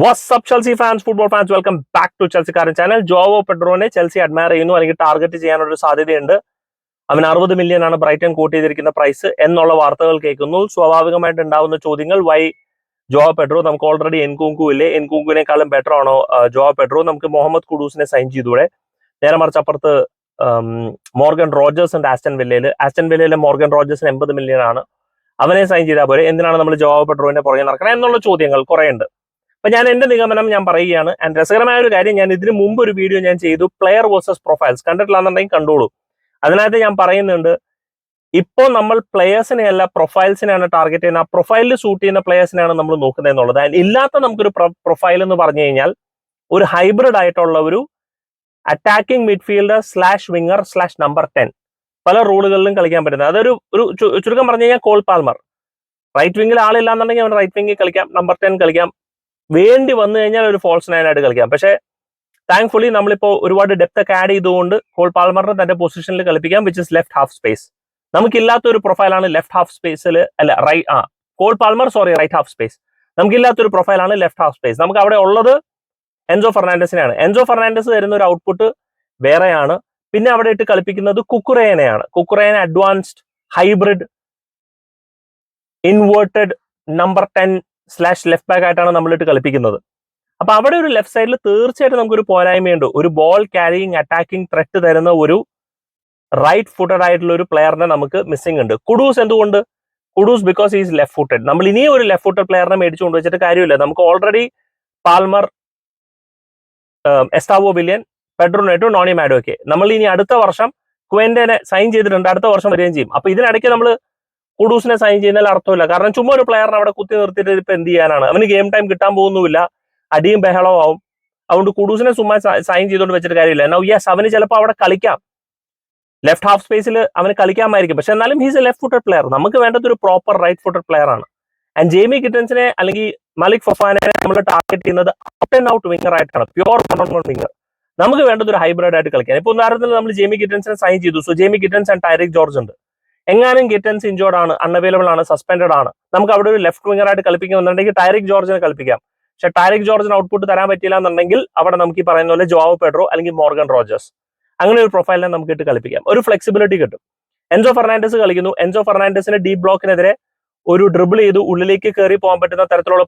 WhatsApp Chelsea fans football fans welcome back to ചെൽസിക്കാരൻ channel Joao പെഡ്രോനെ Chelsea admire ചെയ്യുന്നു. അല്ലെങ്കിൽ target ചെയ്യാനുള്ള ഒരു സാധ്യതയുണ്ട്. അവൻ അറുപത് മില്യൺ ആണ് ബ്രൈറ്റൺ കൂട്ടി ചെയ്തിരിക്കുന്ന പ്രൈസ് എന്നുള്ള വാർത്തകൾ കേൾക്കുന്നു. സ്വാഭാവികമായിട്ട് ഉണ്ടാവുന്ന ചോദ്യങ്ങൾ വൈ ജോവോ പെഡ്രോ നമുക്ക് ഓൾറെഡി എൻകുങ്കു ഇല്ലേ എൻകുങ്കുവിനേക്കാളും ബെറ്റർ ആണോ ജോവ പെഡ്രോ നമുക്ക് മുഹമ്മദ് കുഡൂസിനെ സൈൻ ചെയ്തൂടെ നേരെ മറിച്ച് അപ്പുറത്ത് മോർഗൻ റോജേഴ്സ് ഉണ്ട് ആസ്റ്റൻ വില്ലയിൽ ആസ്റ്റൻ വില്ലയിലെ മോർഗൻ റോജേഴ്സിന് എൺപത് മില്യൺ ആണ്. അവനെ സൈൻ ചെയ്താൽ പോരെ? എന്തിനാണ് നമ്മൾ ജോവോ പെഡ്രോന്റെ പുറകെ നടക്കണം? എന്നുള്ള ചോദ്യങ്ങൾ കുറേ ഉണ്ട് അപ്പൊ ഞാൻ എന്റെ നിഗമനം ഞാൻ പറയുകയാണ് ആൻഡ് രസകരമായ ഒരു കാര്യം ഞാൻ ഇതിനു മുമ്പ് ഒരു വീഡിയോ ഞാൻ ചെയ്തു പ്ലെയർ വേഴ്സസ് പ്രൊഫൈൽസ് കണ്ടിട്ടില്ലാന്നുണ്ടെങ്കിൽ കണ്ടോളൂ. അതിനകത്ത് ഞാൻ പറയുന്നുണ്ട് ഇപ്പോൾ നമ്മൾ പ്ലെയേഴ്സിനെയല്ല പ്രൊഫൈൽസിനെയാണ് ടാർഗറ്റ് ചെയ്യുന്നത്. ആ പ്രൊഫൈലിൽ സൂട്ട് ചെയ്യുന്ന പ്ലെയേഴ്സിനെയാണ് നമ്മൾ നോക്കുന്നത് എന്നുള്ളത്. ഇല്ലാത്ത നമുക്കൊരു പ്രൊഫൈൽ എന്ന് പറഞ്ഞു കഴിഞ്ഞാൽ ഒരു ഹൈബ്രിഡ് ആയിട്ടുള്ള ഒരു attacking midfielder slash winger slash number ten പല റോളുകളിലും കളിക്കാൻ പറ്റുന്നത്. അതൊരു ഒരു ചുരുക്കം പറഞ്ഞു കഴിഞ്ഞാൽ കോൾ പാൽമർ. റൈറ്റ് വിങ്ങിൽ ആളില്ലാന്നുണ്ടെങ്കിൽ അവൻ റൈറ്റ് വിങ്ങിൽ കളിക്കാം നമ്പർ ടെൻ കളിക്കാം. വേണ്ടി വന്നു കഴിഞ്ഞാൽ ഒരു ഫോൾസ് നയൻ ആയിട്ട് കളിക്കാം. പക്ഷേ താങ്ക്ഫുള്ളി നമ്മളിപ്പോ ഒരുപാട് ഡെപ്ത് ഒക്കെ ആഡ് ചെയ്തുകൊണ്ട് കോൾ പാൽമറിനെ തന്റെ പൊസിഷനിൽ കളിപ്പിക്കാം which is left half space നമുക്കില്ലാത്ത ഒരു പ്രൊഫൈലാണ് ലെഫ്റ്റ് ഹാഫ് സ്പേസിൽ അല്ല റൈ ആ Cole Palmer sorry right half space നമുക്കില്ലാത്തൊരു പ്രൊഫൈലാണ് ലെഫ്റ്റ് ഹാഫ് സ്പേസ് നമുക്ക് അവിടെ ഉള്ളത് എൻസോ ഫെർണാണ്ടസിനെയാണ് എൻസോ ഫെർണാണ്ടസ് തരുന്ന ഒരു ഔട്ട്പുട്ട് വേറെയാണ്. പിന്നെ അവിടെ ഇട്ട് കളിപ്പിക്കുന്നത് കുക്കുറേനെയാണ് Cucurella advanced hybrid inverted number ten slash left back ആയിട്ടാണ് നമ്മളിട്ട് കളിപ്പിക്കുന്നത്. അപ്പൊ അവിടെ ഒരു ലെഫ്റ്റ് സൈഡിൽ തീർച്ചയായിട്ടും നമുക്കൊരു പോരായ്മയുണ്ട്. ഒരു ബോൾ ക്യാരിയിങ് അറ്റാക്കിംഗ് ത്രെറ്റ് തരുന്ന ഒരു റൈറ്റ് ഫുട്ടഡ് ആയിട്ടുള്ള ഒരു പ്ലെയറിനെ നമുക്ക് മിസ്സിംഗ് ഉണ്ട്. കുഡൂസ് എന്തുകൊണ്ട്? Kudus because is left footed നമ്മൾ ഇനിയും ഒരു ലെഫ്റ്റ് ഫുട്ടഡ് പ്ലെയറിനെ മേടിച്ചു കൊണ്ടുവച്ചിട്ട് കാര്യമില്ല. നമുക്ക് already Palmer Estevao Willian Pedro Neto Noni Madueke നമ്മൾ ഇനി അടുത്ത വർഷം ക്വന്റനെ സൈൻ ചെയ്തിട്ടുണ്ട്. അടുത്ത വർഷം വരികയും ചെയ്യും. അപ്പൊ ഇതിനിടയ്ക്ക് നമ്മൾ കുഡൂസിനെ സൈൻ ചെയ്യുന്നതിൽ അർത്ഥമില്ല. കാരണം ചുമ്മാ ഒരു പ്ലെയറിനെ അവിടെ കുത്തി നിർത്തിയിട്ട് ഇപ്പൊ എന്ത് ചെയ്യാനാണ്? അവന് ഗെയിം ടൈം കിട്ടാൻ പോകുന്നുമില്ല. അടിയും ബഹളവും ആവും. അതുകൊണ്ട് കുഡൂസിനെ ചുമ്മാ സൈൻ ചെയ്തുകൊണ്ട് വെച്ചിട്ട് കാര്യമില്ല. നൗ യെസ് അവന് ചിലപ്പോൾ അവിടെ കളിക്കാം. ലെഫ്റ്റ് ഹാഫ് സ്പേസിൽ അവന് കളിക്കാമായിരിക്കും. പക്ഷെ എന്നാലും he's a left footed player നമുക്ക് വേണ്ടത് ഒരു പ്രോപ്പർ റൈറ്റ് ഫുട്ടഡ് പ്ലെയർ ആണ്. ആൻഡ് ജെയ്മി കിറ്റൻസിനെ അല്ലെങ്കിൽ മലിക് ഫഫാനെ നമ്മൾ ടാർഗറ്റ് ചെയ്യുന്നത് ഔട്ട് ആൻഡ് ഔട്ട് വിങ്ങർ ആയിട്ടാണ്. പ്യുവർ വൺ വിങ്ങർ നമുക്ക് വേണ്ടത് ഒരു ഹൈബ്രിഡ് ആയിട്ട് കളിക്കാൻ ഇപ്പൊ ഉദാഹരണത്തിൽ നമ്മൾ ജെയ്മി കിറ്റൻസിനെ സൈൻ ചെയ്തു. So Jamie Gittens and Tyrique George ഉണ്ട്. എങ്ങാനും കിറ്റൻസ് ഇഞ്ചോർഡ് ആണ് അൺഅവൈലബിൾ ആണ് സസ്പെൻഡഡ് ആണ്. നമുക്ക് അവിടെ ഒരു ലെഫ്റ്റ് വിംഗർ ആയിട്ട് കളിപ്പിക്കുന്നുണ്ടെങ്കിൽ ടൈറിക് ജോർജിനെ കളിപ്പിക്കാം. പക്ഷെ ടൈറിക് ജോർജിന് ഔട്ട്പുട്ട് തരാൻ പറ്റില്ല എന്നുണ്ടെങ്കിൽ അവിടെ നമുക്ക് ഈ പറയുന്ന പോലെ ജോവ് പെഡ്രോ അല്ലെങ്കിൽ മോർഗൻ റോജേഴ്സ് അങ്ങനെ ഒരു പ്രൊഫൈലിനെ നമുക്ക് ഇട്ട് കളിപ്പിക്കാം. ഒരു ഫ്ലെക്സിബിലിറ്റി കിട്ടും. എൻസോ ഫെർണാണ്ടസ് കളിക്കുന്നു. എൻസോ ഫെർണാൻഡസിന്റെ ഡീപ് ബ്ലോക്കിനെതിരെ ഒരു ഡ്രിബിൾ ചെയ്ത് ഉള്ളിലേക്ക് കയറി പോകാൻ പറ്റുന്ന തരത്തിലുള്ള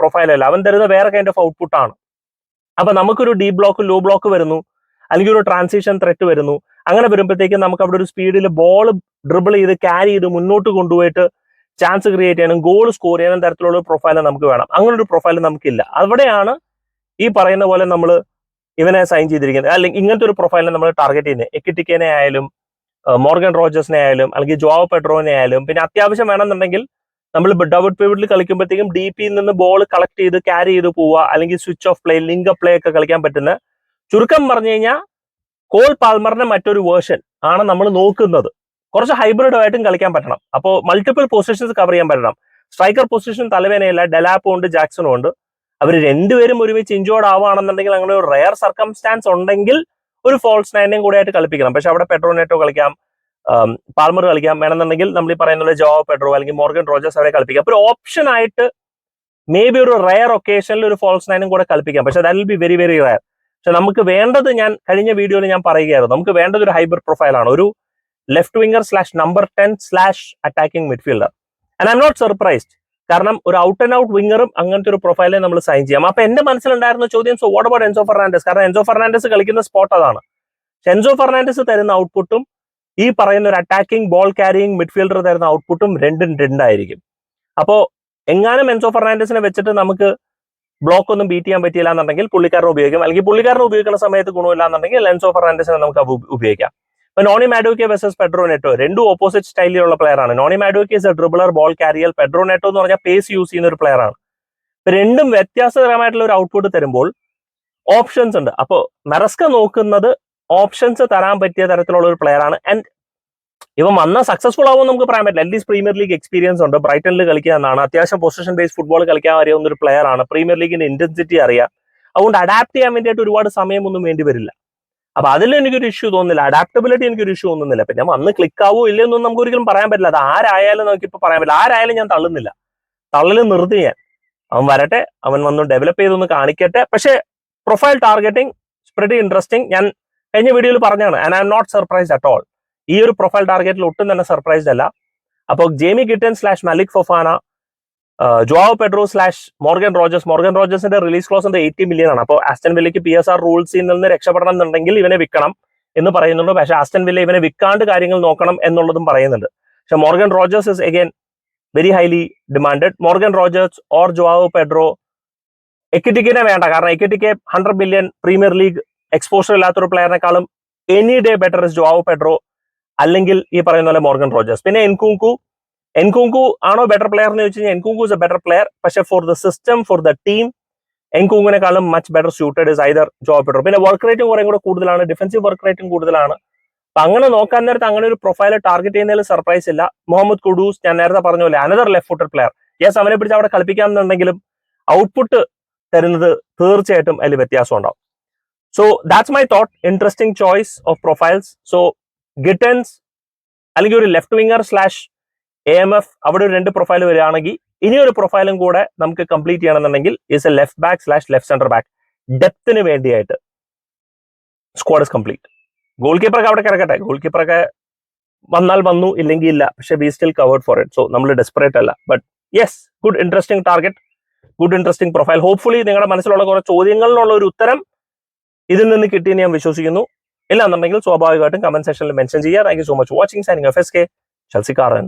പ്രൊഫൈൽ അല്ല. അവൻ തരുന്ന വേറെ കൈൻഡ് ഓഫ് ഔട്ട്പുട്ട് ആണ്. അപ്പൊ നമുക്കൊരു ഡീപ് ബ്ലോക്ക് ലോ ബ്ലോക്ക് വരുന്നു. അല്ലെങ്കിൽ ഒരു ട്രാൻസിഷൻ ത്രെറ്റ് വരുന്നു. അങ്ങനെ വരുമ്പോഴത്തേക്കും നമുക്ക് അവിടെ ഒരു സ്പീഡിൽ ബോൾ ഡ്രിബിൾ ചെയ്ത് ക്യാരി ചെയ്ത് മുന്നോട്ട് കൊണ്ടുപോയിട്ട് ചാൻസ് ക്രിയേറ്റ് ചെയ്യാനും ഗോൾ സ്കോർ ചെയ്യാനും തരത്തിലുള്ള പ്രൊഫൈൽ നമുക്ക് വേണം. അങ്ങനെ ഒരു പ്രൊഫൈൽ നമുക്കില്ല. അവിടെയാണ് ഈ പറയുന്ന പോലെ നമ്മൾ ഇവനെ സൈൻ ചെയ്തിരിക്കുന്നത്. അല്ലെങ്കിൽ ഇങ്ങനത്തെ ഒരു പ്രൊഫൈലിനെ നമ്മൾ ടാർഗറ്റ് ചെയ്യുന്നത്. എക്കിട്ടിക്കേനെ ആയാലും മോർഗൻ റോജേഴ്സിനെ ആയാലും അല്ലെങ്കിൽ ജോവ് പെട്രോനെ ആയാലും പിന്നെ അത്യാവശ്യം വേണമെന്നുണ്ടെങ്കിൽ നമ്മൾ ഡബിൾ പിവിഡിൽ കളിക്കുമ്പോഴത്തേക്കും ഡി പിയിൽ നിന്ന് ബോൾ കളക്ട് ചെയ്ത് ക്യാരി ചെയ്ത് പോവുക അല്ലെങ്കിൽ switch of play link play ഒക്കെ കളിക്കാൻ പറ്റുന്ന ചുരുക്കം പറഞ്ഞു കഴിഞ്ഞാൽ കോൾ പാൽമറിന്റെ മറ്റൊരു വേർഷൻ ആണ് നമ്മൾ നോക്കുന്നത്. കുറച്ച് ഹൈബ്രിഡ് ആയിട്ടും കളിക്കാൻ പറ്റണം. അപ്പോൾ മൾട്ടിപ്പിൾ പൊസിഷൻസ് കവർ ചെയ്യാൻ പറ്റണം. സ്ട്രൈക്കർ പൊസിഷൻ തലവേനയില്ല ഡെലാപ്പും ഉണ്ട് ജാക്സണും ഉണ്ട്. അവർ രണ്ടുപേരും ഒരുമിച്ച് ഇഞ്ചോർഡ് ആവുകയാണെന്നുണ്ടെങ്കിൽ അങ്ങനെ ഒരു റയർ സർക്കംസ്റ്റാൻസ് ഉണ്ടെങ്കിൽ ഒരു ഫോൾസ് നയനെയും കൂടെ ആയിട്ട് കളിപ്പിക്കണം. പക്ഷെ അവിടെ പെട്രോനെറ്റോ കളിക്കാം ആം, പാൽമർ കളിക്കാം. വേണമെന്നുണ്ടെങ്കിൽ നമ്മൾ ഈ പറയുന്ന ജോ പെട്രോ അല്ലെങ്കിൽ മോർഗൻ റോജേഴ്സ് അവരെ കളിപ്പിക്കാം. അപ്പൊ ഒരു ഓപ്ഷൻ ആയിട്ട് മേ ബി ഒരു റയർ ഒക്കേഷനിൽ ഒരു ഫോൾസ് നയനും കൂടെ കളിപ്പിക്കാം. പക്ഷെ that will be very very rare പക്ഷെ നമുക്ക് വേണ്ടത് ഞാൻ കഴിഞ്ഞ വീഡിയോയിൽ ഞാൻ പറയുകയായിരുന്നു. നമുക്ക് വേണ്ടത് ഒരു ഹൈബ്രിഡ് പ്രൊഫൈലാണ് ഒരു left winger slash number ten slash attacking midfielder and I'm not surprised കാരണം ഒരു ഔട്ട് ആൻഡ് ഔട്ട് വിംഗറും അങ്ങനത്തെ ഒരു പ്രൊഫൈലെ നമ്മൾ സൈൻ ചെയ്യാം. അപ്പൊ എന്റെ മനസ്സിലുണ്ടായിരുന്ന ചോദ്യം so what about Enzo Fernandez കാരണം എൻസോ ഫെർണാണ്ടസ് കളിക്കുന്ന സ്പോട്ട് അതാണ്. എൻസോ ഫെർണാണ്ടസ് തരുന്ന ഔട്ട്പുട്ടും ഈ പറയുന്ന ഒരു അറ്റാക്കിംഗ് ബോൾ ക്യാരിയിങ് മിഡ്ഫീൽഡർ തരുന്ന ഔട്ട്പുട്ടും രണ്ടും രണ്ടായിരിക്കും. അപ്പോ എങ്ങാനും എൻസോ ഫെർണാണ്ടസിനെ വെച്ചിട്ട് നമുക്ക് ബ്ലോക്ക് ഒന്നും ബീറ്റ് ചെയ്യാൻ പറ്റിയില്ല എന്നുണ്ടെങ്കിൽ പുള്ളിക്കാരനെ ഉപയോഗിക്കാം. അല്ലെങ്കിൽ പുള്ളിക്കാരനെ ഉപയോഗിക്കുന്ന സമയത്ത് ഗുണമില്ല എന്നുണ്ടെങ്കിൽ ലെൻസോ ഫെർണാണ്ടസിനെ നമുക്ക് ഉപയോഗിക്കാം. ഇപ്പൊ നോണി മാഡോക്കെ വെസസ് പെഡ്രോനെറ്റോ രണ്ടും ഓപ്പോസിറ്റ് സ്റ്റൈലിലുള്ള പ്ലെയർ ആണ്. Noni Madueke is a dribbler ball carrier Pedro Neto എന്ന് പറഞ്ഞാൽ പേസ് യൂസ് ചെയ്യുന്ന ഒരു പ്ലെയർ ആണ്. ഇപ്പൊ രണ്ടും വ്യത്യാസകരമായിട്ടുള്ള ഒരു ഔട്ട്പുട്ട് തരുമ്പോൾ ഓപ്ഷൻസ് ഉണ്ട്. അപ്പോൾ മെറസ്ക നോക്കുന്നത് ഓപ്ഷൻസ് തരാൻ പറ്റിയ തരത്തിലുള്ള ഒരു പ്ലെയർ ആണ്. ആൻഡ് ഇവൻ വന്ന സക്സസ്ഫുൾ ആവുമെന്ന് നമുക്ക് പറയാൻ പറ്റില്ല. അറ്റ്ലീസ്റ്റ് പ്രീമിയർ ലീഗ് എക്സ്പീരിയൻസ് ഉണ്ട്. ബ്രൈറ്റണിൽ കളിക്കുക എന്നാണ് അത്യാവശ്യം പൊസിഷൻ ബേസ്ഡ് ഫുട്ബോൾ കളിക്കാൻ അറിയാവുന്ന ഒരു പ്ലെയർ ആണ്. പ്രീമിയർ ലീഗിന്റെ ഇന്റൻസിറ്റി അറിയാം. അതുകൊണ്ട് അഡാപ്റ്റ് ചെയ്യാൻ വേണ്ടിയിട്ട് ഒരുപാട് സമയമൊന്നും വേണ്ടി വരില്ല. അപ്പൊ അതിൽ എനിക്കൊരു ഇഷ്യൂ തോന്നുന്നില്ല. അഡാപ്റ്റബിലിറ്റി എനിക്കൊരു ഇഷ്യൂ തോന്നുന്നില്ല. പിന്നെ വന്ന് ക്ലിക്ക് ആവോ ഇല്ലെന്നൊന്നും നമുക്ക് ഒരിക്കലും പറയാൻ പറ്റില്ല. അത് ആരായാലും നമുക്ക് ഇപ്പൊ പറയാൻ പറ്റില്ല. ആരായാലും ഞാൻ തള്ളുന്നില്ല. തള്ളൽ നിർത്തി ഞാൻ. അവൻ വരട്ടെ. അവൻ വന്ന് ഡെവലപ്പ് ചെയ്തൊന്ന് കാണിക്കട്ടെ. പക്ഷേ പ്രൊഫൈൽ ടാർഗറ്റിംഗ് പ്രിറ്റി ഇൻട്രസ്റ്റിംഗ് ഞാൻ കഴിഞ്ഞ വീഡിയോയിൽ പറഞ്ഞാണ് and I'm not surprise at all ഈ ഒരു പ്രൊഫൈൽ ടാർഗറ്റിൽ ഒട്ടും തന്നെ സർപ്രൈസ്ഡ് അല്ല. അപ്പോൾ Jamie Gittens slash Malick Fofana Joao Pedro slash Morgan Rogers. Morgan റോജേഴ്സിന്റെ release clause eighty million ആണ്. അപ്പോൾ ആസ്റ്റൻ വില്ലയ്ക്ക് പി എസ് ആർ റൂൾസിൽ നിന്ന് രക്ഷപ്പെടണം എന്നുണ്ടെങ്കിൽ ഇവനെ വിൽക്കണം എന്ന് പറയുന്നുണ്ട്. പക്ഷേ ആസ്റ്റൻ വില്ല ഇവനെ വിൽക്കാണ്ട് കാര്യങ്ങൾ നോക്കണം എന്നുള്ളതും പറയുന്നുണ്ട്. പക്ഷെ Morgan Rogers is again very highly demanded Morgan Rogers or Joao Pedro എക്കിറ്റിക്കിനെ വേണ്ട. കാരണം Ekitike hundred billion Premier League exposure ഇല്ലാത്തൊരു പ്ലെയറിനെക്കാളും any day better is Joao Pedro അല്ലെങ്കിൽ ഈ പറയുന്ന പോലെ മോർഗൻ റോജേഴ്സ് പിന്നെ എൻകുങ്കു എൻകുങ്കു ആണോ ബെറ്റർ പ്ലെയർ എന്ന് ചോദിച്ചു കഴിഞ്ഞാൽ Nkunku is a better player പക്ഷേ for the system for the team എൻകുങ്കിനെക്കാളും much better suited is either Joao better പിന്നെ വർക്ക് റേറ്റും കുറേ കൂടെ കൂടുതലാണ്. ഡിഫൻസീവ് വർക്ക് റേറ്റും കൂടുതലാണ്. അപ്പൊ അങ്ങനെ നോക്കാൻ നേരത്ത് അങ്ങനെ ഒരു പ്രൊഫൈൽ ടാർഗറ്റ് ചെയ്യുന്നതിൽ സർപ്രൈസ് ഇല്ല. മുഹമ്മദ് കുഡൂസ് ഞാൻ നേരത്തെ പറഞ്ഞ പോലെ another left footer player yes അവനെ പിടിച്ച് അവിടെ കളിപ്പിക്കാമെന്നുണ്ടെങ്കിലും ഔട്ട്പുട്ട് തരുന്നത് തീർച്ചയായിട്ടും അതിൽ വ്യത്യാസം ഉണ്ടാവും. So that's my thought interesting choice of profiles so Gittens അല്ലെങ്കിൽ ഒരു left winger slash A M F അവിടെ ഒരു രണ്ട് പ്രൊഫൈൽ വരികയാണെങ്കിൽ ഇനി ഒരു പ്രൊഫൈലും കൂടെ നമുക്ക് കംപ്ലീറ്റ് ചെയ്യണമെന്നുണ്ടെങ്കിൽ is a left back slash left center back ഡെപ്തിന് വേണ്ടിയായിട്ട് സ്ക്വാഡ് ഇസ് കംപ്ലീറ്റ് ഗോൾ കീപ്പറൊക്കെ അവിടെ കിടക്കട്ടെ. ഗോൾ കീപ്പറൊക്കെ വന്നാൽ വന്നു ഇല്ലെങ്കിൽ ഇല്ല. പക്ഷെ we still covered for it so നമ്മൾ ഡെസ്പറേറ്റ് അല്ല. But yes good interesting target good interesting profile hopefully നിങ്ങളുടെ മനസ്സിലുള്ള കുറച്ച് ചോദ്യങ്ങളിലുള്ള ഒരു ഉത്തരം ഇതിൽ നിന്ന് കിട്ടിയെന്ന് ഞാൻ വിശ്വസിക്കുന്നു. ഇല്ല എന്നുണ്ടെങ്കിൽ സ്വാഭാവികമായിട്ടും കമന്റ് സെക്ഷനിൽ മെൻഷൻ ചെയ്യുക. Thank you so much watching signing F S K ചൽസിക്കാരൻ